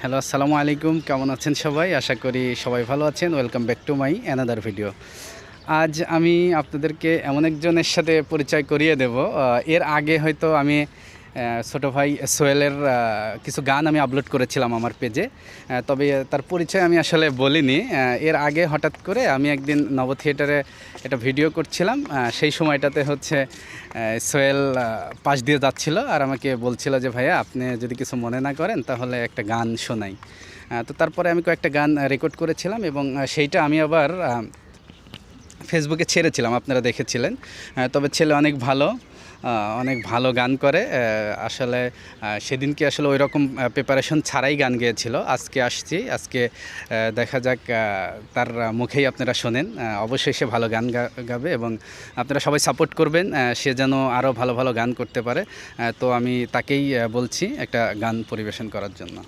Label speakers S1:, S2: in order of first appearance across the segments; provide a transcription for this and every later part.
S1: Hello, আসসালামু আলাইকুম। কেমন আছেন সবাই? আশা করি সবাই ভালো আছেন। Welcome back to my another video আজ আমি আপনাদেরকে এমন একজনের সাথে পরিচয় করিয়ে দেব। এর আগে হয়তো আমি ছোটো ভাই সোহেলের আহ, কিছু গান আমি আপলোড করেছিলাম আমার পেজে তবে তার পরিচয় আমি আসলে বলিনি। এর আগে হঠাৎ করে আমি একদিন নব থিয়েটারে একটা ভিডিও করছিলাম। সেই সময়টাতে হচ্ছে সোহেল পাশ দিয়ে যাচ্ছিল আর আমাকে বলছিল যে ভাইয়া আপনি যদি কিছু মনে না করেন তাহলে একটা গান শোনাই। তো তারপরে আমি কয়েকটা গান রেকর্ড করেছিলাম এবং সেইটা আমি আবার ফেসবুকে ছেড়েছিলাম আপনারা দেখেছিলেন। তবে ছেলে অনেক ভালো। অনেক ভালো গান করে। আসলে সেদিনকে আসলে ওই রকম প্রিপারেশন ছাড়াই গান গেয়েছিল। আজকে আসছি, আজকে দেখা যাক তার মুখেই আপনারা শোনেন। অবশ্যই সে ভালো গান গাবে এবং আপনারা সবাই সাপোর্ট করবেন সে যেন আরও ভালো ভালো গান করতে পারে। তো আমি তাকেই বলছি একটা গান পরিবেশন করার জন্য।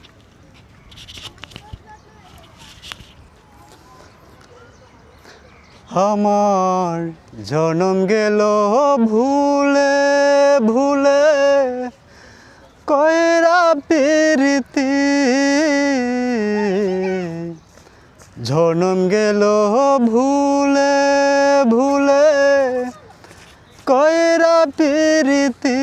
S2: আমার জনম গেল ভুলে ভুলে। কয়রা প্রীতি? জনম গেল ভুলে ভুলে। কয়রা প্রীতি?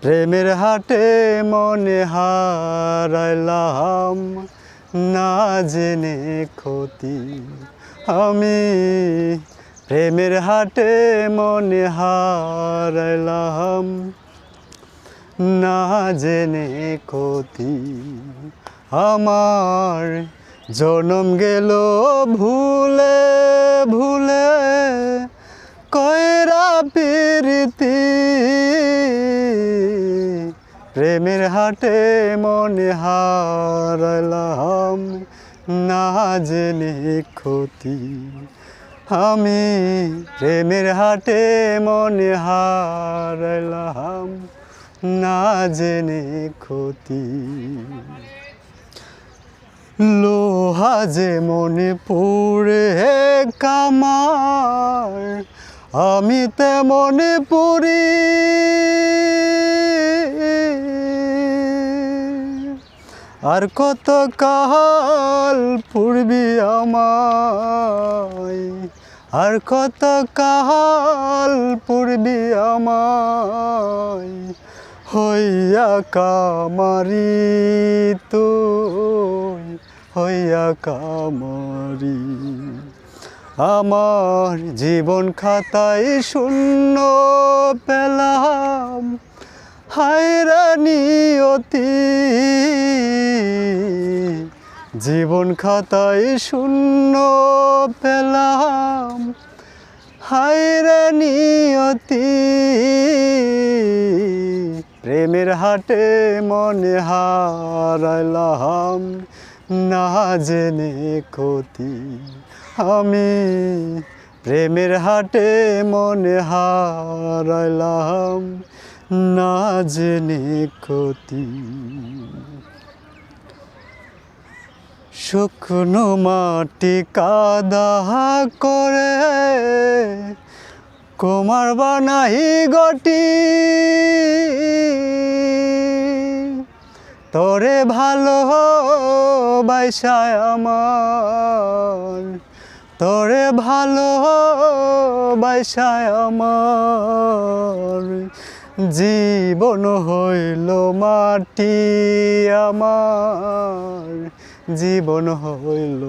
S2: প্রেমের হাটে মনে হারাইলাম। না জেনে ক্ষতি। আমি প্রেমের হাটে মনে হারাইলাম না জেনে ক্ষতি। আমার জনম গেল ভুলে ভুলে। কয়রা প্রীতি হাটে মনে হারালাম, না জেনে ক্ষতি। আমি প্রেমের হাটে মনে হারালাম, না জেনে ক্ষতি। লোহা যে মনে পড়ে কামার, আমি তেমনে পড়ি আর কত কাল পূর্বি আমায়? আর কত কাল পূর্বি আমায়? হইয়া কামারি তুই, হইয়া কামারি। আমার জীবন খাতায় শূন্য পেলাম। হায়রানিয়তি জীবন খাতায় শূন্য পেলাম। হায়রানি অতি। প্রেমের হাটে মনে হারাইলাম। না জেনে ক্ষতি। আমি প্রেমের হাটে মনে হারাইলাম। না জেনে ক্ষতি। শুকনো মাটি কাদা করে কুমার বানাই গটি। তোরে ভালো বাইসায় আমার। তোরে ভালো বাইসায় আমার। জীবন হইল মাটি আমার। জীবন হইল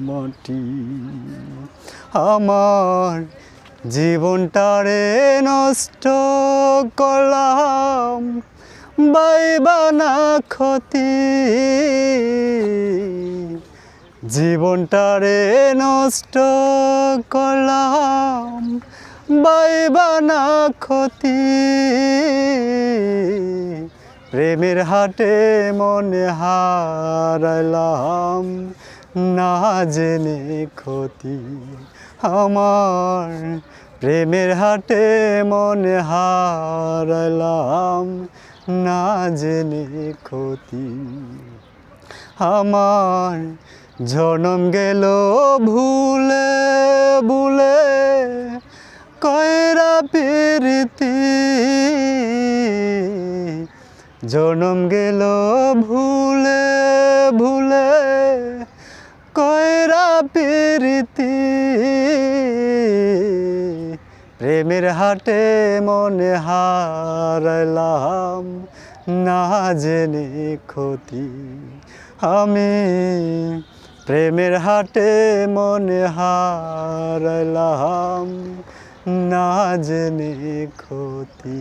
S2: মাটি আমার। জীবনটারে নষ্ট করলাম বাইবানা ক্ষতি। জীবনটারে নষ্ট করলাম বাইবানা ক্ষতি। প্রেমের হাটে মনে হারাইলাম, না জেনে ক্ষতি আমার। প্রেমের হাটে মনে হারাইলাম, না জেনে ক্ষতি আমার। জনম গেল ভুলে ভুলে কয়রা প্রীতি? জনম গেল ভুলে ভুলে। কয়রা প্রীতি? প্রেমের হাটে মনে হারাইলাম না জেনে ক্ষতি। আমি প্রেমের হাটে মনে হারাইলাম না জেনে ক্ষতি।